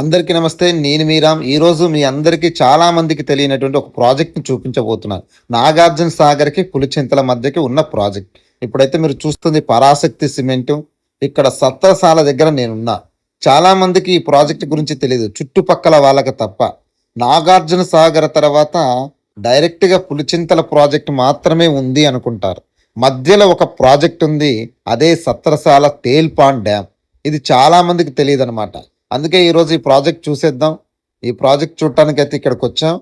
అందరికీ నమస్తే నేను మీరామ్. ఈరోజు మీ అందరికీ చాలా మందికి తెలియనటువంటి ఒక ప్రాజెక్ట్ని చూపించబోతున్నాను. నాగార్జున సాగర్కి పులిచింతల మధ్యకి ఉన్న ప్రాజెక్ట్. ఇప్పుడైతే మీరు చూస్తుంది పరాశక్తి సిమెంటు. ఇక్కడ సత్రసాల దగ్గర నేనున్నా. చాలా మందికి ఈ ప్రాజెక్ట్ గురించి తెలియదు చుట్టుపక్కల వాళ్ళకి తప్ప. నాగార్జున సాగర్ తర్వాత డైరెక్ట్గా పులిచింతల ప్రాజెక్ట్ మాత్రమే ఉంది అనుకుంటారు. మధ్యలో ఒక ప్రాజెక్ట్ ఉంది. అదే సత్రసాల తేల్పాన్ డ్యామ్. ఇది చాలా మందికి తెలియదు అనమాట అందుకే ఈరోజు ఈ ప్రాజెక్ట్ చూసేద్దాం. ఈ ప్రాజెక్ట్ చూడటానికి అయితే ఇక్కడికి వచ్చాం.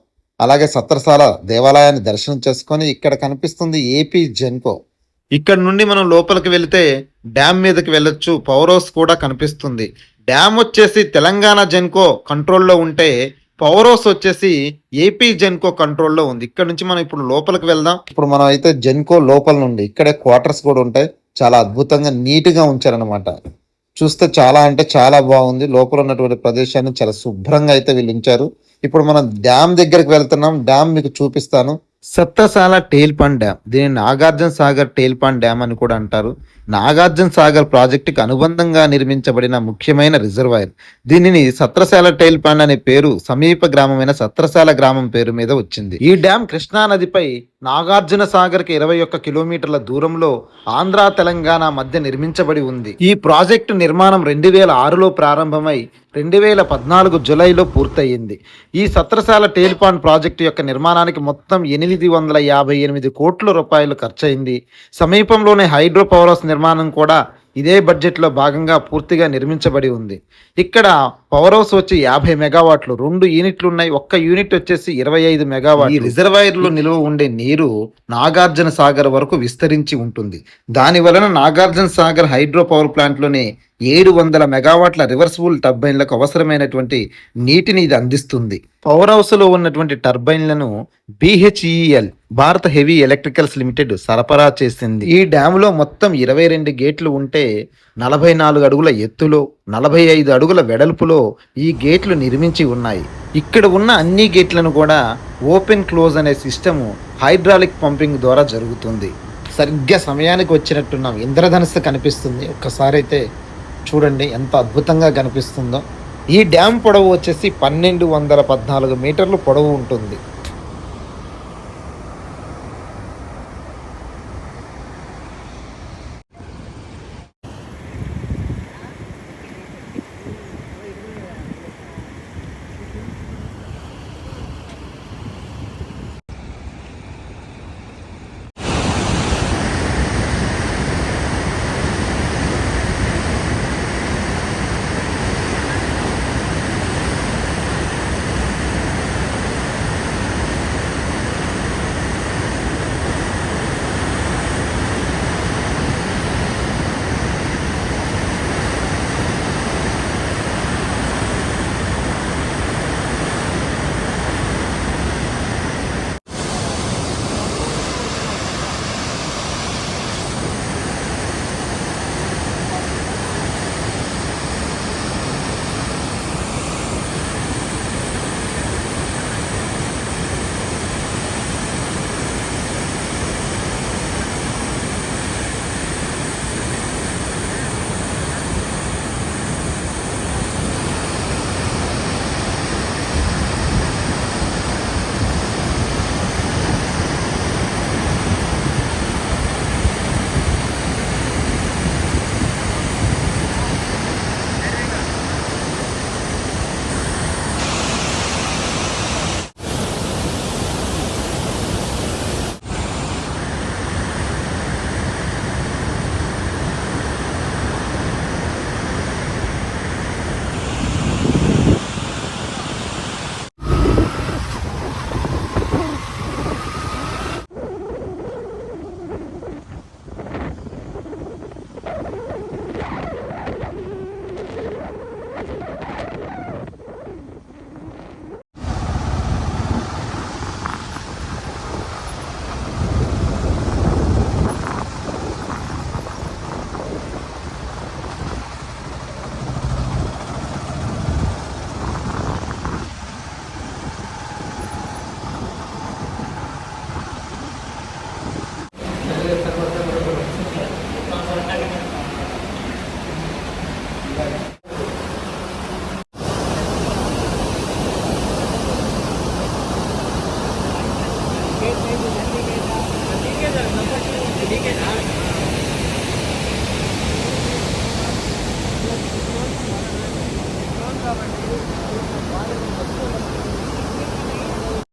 అలాగే సత్రసాల దేవాలయాన్ని దర్శనం చేసుకొని ఇక్కడ కనిపిస్తుంది ఏపీ జెన్కో. ఇక్కడ నుండి మనం లోపలికి వెళితే డ్యామ్ మీదకి వెళ్ళొచ్చు. పవర్ హౌస్ కూడా కనిపిస్తుంది. డ్యామ్ వచ్చేసి తెలంగాణ జెన్కో కంట్రోల్లో ఉంటే పవర్ హౌస్ వచ్చేసి ఏపీ జెన్కో కంట్రోల్లో ఉంది. ఇక్కడ నుంచి మనం ఇప్పుడు లోపలికి వెళ్దాం. ఇప్పుడు మనం అయితే జెన్కో లోపల నుండి ఇక్కడే క్వార్టర్స్ కూడా ఉంటాయి. చాలా అద్భుతంగా నీట్గా ఉంచారనమాట చూస్తే చాలా అంటే చాలా బాగుంది. లోపల ఉన్నటువంటి ప్రదేశాన్ని చాలా శుభ్రంగా అయితే వీళ్ళు ఉంచారు. ఇప్పుడు మనం డ్యామ్ దగ్గరికి వెళ్తున్నాం. డ్యామ్ మీకు చూపిస్తాను. సత్తసాల టేల్పాన్ డ్యామ్. దీన్ని నాగార్జున సాగర్ టేల్పాన్ డ్యామ్ అని కూడా అంటారు. నాగార్జున సాగర్ ప్రాజెక్టుకి అనుబంధంగా నిర్మించబడిన ముఖ్యమైన రిజర్వాయర్. దీనిని సత్రశాల టైల్ పాండ్ అనే పేరు సమీప గ్రామమైన సత్రశాల గ్రామం పేరు మీద వచ్చింది. ఈ డ్యామ్ కృష్ణా నదిపై నాగార్జున సాగర్కి ఇరవై ఒక్క కిలోమీటర్ల దూరంలో ఆంధ్ర తెలంగాణ మధ్య నిర్మించబడి ఉంది. ఈ ప్రాజెక్టు నిర్మాణం రెండు వేల ఆరులో ప్రారంభమై రెండు వేల పద్నాలుగు జులైలో పూర్తయింది. ఈ సత్రశాల టేల్పాన్ ప్రాజెక్టు యొక్క నిర్మాణానికి మొత్తం ఎనిమిది వందల యాభై ఎనిమిది కోట్ల రూపాయలు ఖర్చయింది. సమీపంలోనే హైడ్రో పవర్ హౌస్ నిర్మాణం కూడా ఇదే బడ్జెట్లో భాగంగా పూర్తిగా నిర్మించబడి ఉంది. ఇక్కడ పవర్ హౌస్ వచ్చి యాభై మెగావాట్లు రెండు యూనిట్లు ఉన్నాయి ఒక్క యూనిట్ వచ్చేసి ఇరవై ఐదు మెగావాట్ ఈ రిజర్వాయర్లో నిలువ ఉండే నీరు నాగార్జున సాగర్ వరకు విస్తరించి ఉంటుంది. దాని వలన నాగార్జున సాగర్ హైడ్రో పవర్ ప్లాంట్లోనే ఏడు వందల మెగావాట్ల రివర్సిబుల్ టర్బైన్లకు అవసరమైనటువంటి నీటిని ఇది అందిస్తుంది. పవర్ హౌస్లో ఉన్నటువంటి టర్బైన్లను BHEL Bharat Heavy Electricals Limited సరఫరా చేసింది. ఈ డ్యామ్లో మొత్తం ఇరవై రెండు గేట్లు ఉంటే నలభై నాలుగు అడుగుల ఎత్తులో నలభై ఐదు అడుగుల వెడల్పులో ఈ గేట్లు నిర్మించి ఉన్నాయి. ఇక్కడ ఉన్న అన్ని గేట్లను కూడా ఓపెన్ క్లోజ్ అనే సిస్టము హైడ్రాలిక్ పంపింగ్ ద్వారా జరుగుతుంది. సరిగ్గా సమయానికి వచ్చినట్టున్నాం. ఇంద్రధనుస్సు కనిపిస్తుంది. ఒక్కసారి అయితే చూడండి ఎంత అద్భుతంగా కనిపిస్తుందో. ఈ డ్యామ్ పొడవు వచ్చేసి పన్నెండు వందల పద్నాలుగు మీటర్లు పొడవు ఉంటుంది.